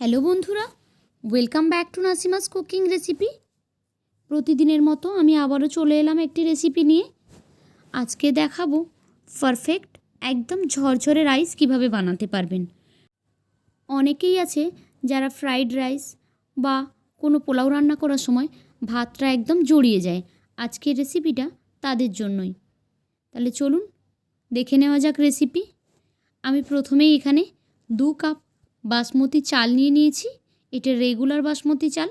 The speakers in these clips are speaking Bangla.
হ্যালো বন্ধুরা welcome back to Nasima's cooking recipe প্রতিদিনের মতো আমি আবারও চলে এলাম একটি রেসিপি নিয়ে। আজকে দেখাবো পারফেক্ট একদম ঝরঝরে রাইস কীভাবে বানাতে পারবেন। অনেকেই আছে যারা ফ্রাইড রাইস বা কোনো পোলাও রান্না করার সময় ভাতটা একদম জড়িয়ে যায়। আজকের রেসিপিটা তাদের জন্যই। তাহলে চলুন, দেখে নেওয়া যাক রেসিপি আমি প্রথমেই এখানে দু কাপ বাসমতি চাল নিয়ে নিয়েছি। এটা রেগুলার বাসমতি চাল।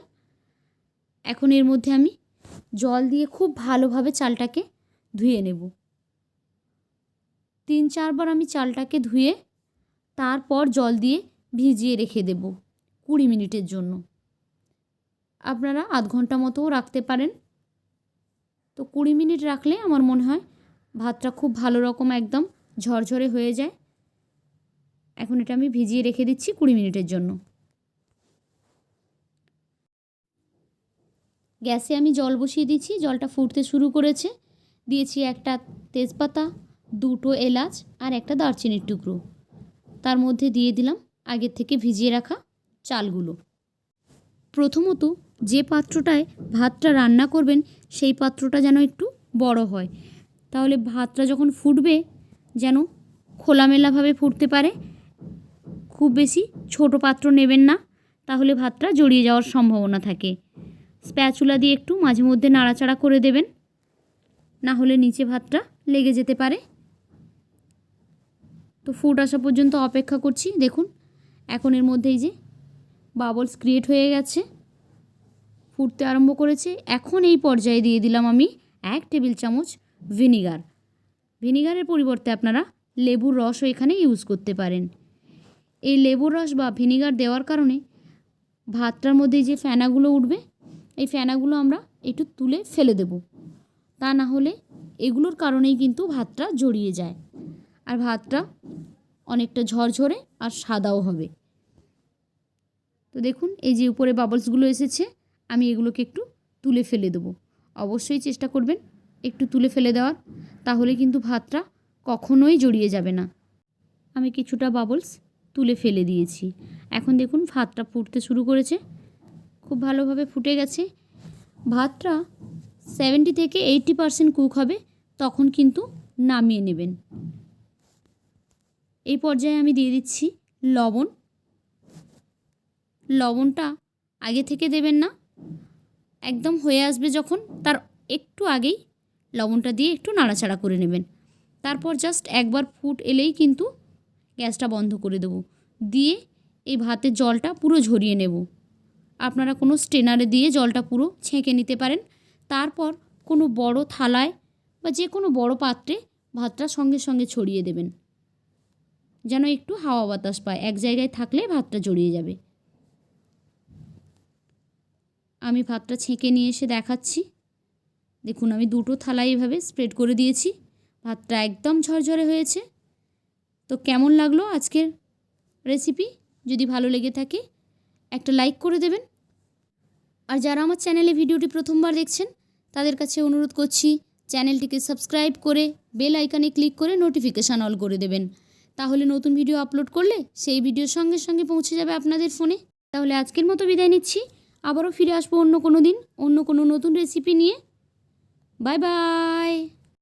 এখন এর মধ্যে আমি জল দিয়ে খুব ভালোভাবে চালটাকে ধুয়ে নেব। তিন চারবার আমি চালটাকে ধুয়ে তারপর জল দিয়ে ভিজিয়ে রেখে দেব কুড়ি মিনিটের জন্য। আপনারা আধ ঘণ্টা মতোও রাখতে পারেন। তো কুড়ি মিনিট রাখলে আমার মনে হয় ভাতটা খুব ভালো রকম একদম ঝরঝরে হয়ে যায়। এখন এটা আমি ভিজিয়ে রেখে দিচ্ছি কুড়ি মিনিটের জন্য। গ্যাসে আমি জল বসিয়ে দিচ্ছি, জলটা ফুটতে শুরু করেছে। দিয়েছি একটা তেজপাতা, দুটো এলাচ আর একটা দারচিনির টুকরো। তার মধ্যে দিয়ে দিলাম আগের থেকে ভিজিয়ে রাখা চালগুলো। প্রথমত যে পাত্রটায় ভাতটা রান্না করবেন, সেই পাত্রটা যেন একটু বড় হয়। তাহলে ভাতটা যখন ফুটবে, যেন খোলামেলাভাবে ফুটতে পারে। খুব বেশি ছোট পাত্র নেবেন না, তাহলে ভাতটা জড়িয়ে যাওয়ার সম্ভাবনা থাকে। স্প্যাচুলা দিয়ে একটু মাঝে মধ্যে নাড়াচাড়া করে দেবেন, না হলে নিচে ভাতটা লেগে যেতে পারে। তো ফুট আসা পর্যন্ত অপেক্ষা করছি, দেখুন, এখন এর মধ্যে এই যে বাবলস ক্রিয়েট হয়ে গেছে, ফুটতে আরম্ভ করেছে। এখন এই পর্যায়ে দিয়ে দিলাম আমি এক টেবিল চামচ ভিনিগার ভিনিগারের পরিবর্তে আপনারা লেবুর রসও এখানে ইউজ করতে পারেন। এই লেবুর রস বা ভিনিগার দেওয়ার কারণে ভাতটার মধ্যে যে ফেনাগুলো উঠবে, এই ফেনাগুলো আমরা একটু তুলে ফেলে দেব। তা না হলে এগুলোর কারণেই কিন্তু ভাতটা জড়িয়ে যায়। আর ভাতটা অনেকটা ঝরঝরে আর সাদাও হবে। তো দেখুন, এই যে উপরে বাবলসগুলো এসেছে, আমি এগুলোকে একটু তুলে ফেলে দেবো। অবশ্যই চেষ্টা করবেন একটু তুলে ফেলে দেওয়ার, তাহলে কিন্তু ভাতটা কখনোই জড়িয়ে যাবে না। আমি কিছুটা বাবলস তুলে ফেলে দিয়েছি। এখন দেখুন ভাতটা ফুটতে শুরু করেছে। খুব ভালোভাবে ফুটে গেছে। ভাতটা সেভেন্টি থেকে এইটটি পারসেন্ট কুক হবে, তখন কিন্তু নামিয়ে নেবেন। এই পর্যায়ে আমি দিয়ে দিচ্ছি লবণ। লবণটা আগে থেকে দেবেন না। একদম হয়ে আসবে যখন, তার একটু আগেই লবণটা দিয়ে একটু নাড়াচাড়া করে নেবেন। তারপর জাস্ট একবার ফুট এলেই কিন্তু গ্যাসটা বন্ধ করে দেবো। দিয়ে এই ভাতের জলটা পুরো ঝরিয়ে নেব। আপনারা কোনো স্টেনারে দিয়ে জলটা পুরো ছেঁকে নিতে পারেন। তারপর কোনো বড় থালায় বা যে কোনো বড় পাত্রে ভাতটা সঙ্গে সঙ্গে ছড়িয়ে দেবেন। যেন একটু হাওয়া বাতাস পায়, এক জায়গায় থাকলে ভাতটা জড়িয়ে যাবে। আমি ভাতটা ছেঁকে নিয়ে এসে দেখাচ্ছি। দেখুন, আমি দুটো থালায় এভাবে স্প্রেড করে দিয়েছি। ভাতটা একদম ঝরঝরে হয়েছে। তো কেমন লাগল আজকের রেসিপি যদি ভালো লেগে থাকে, একটা লাইক করে দেবেন। আর যারা আমার চ্যানেলে ভিডিওটি প্রথমবার দেখছেন, তাদের কাছে অনুরোধ করছি চ্যানেলটিকে সাবস্ক্রাইব করে বেল আইকনে ক্লিক করে নোটিফিকেশান অল করে দেবেন। তাহলে নতুন ভিডিও আপলোড করলে সেই ভিডিও সঙ্গে সঙ্গে পৌঁছে যাবে আপনাদের ফোনে তাহলে আজকের মতো বিদায় নিচ্ছি। আবারও ফিরে আসব অন্য কোনো দিন, অন্য কোনো নতুন রেসিপি নিয়ে। Bye bye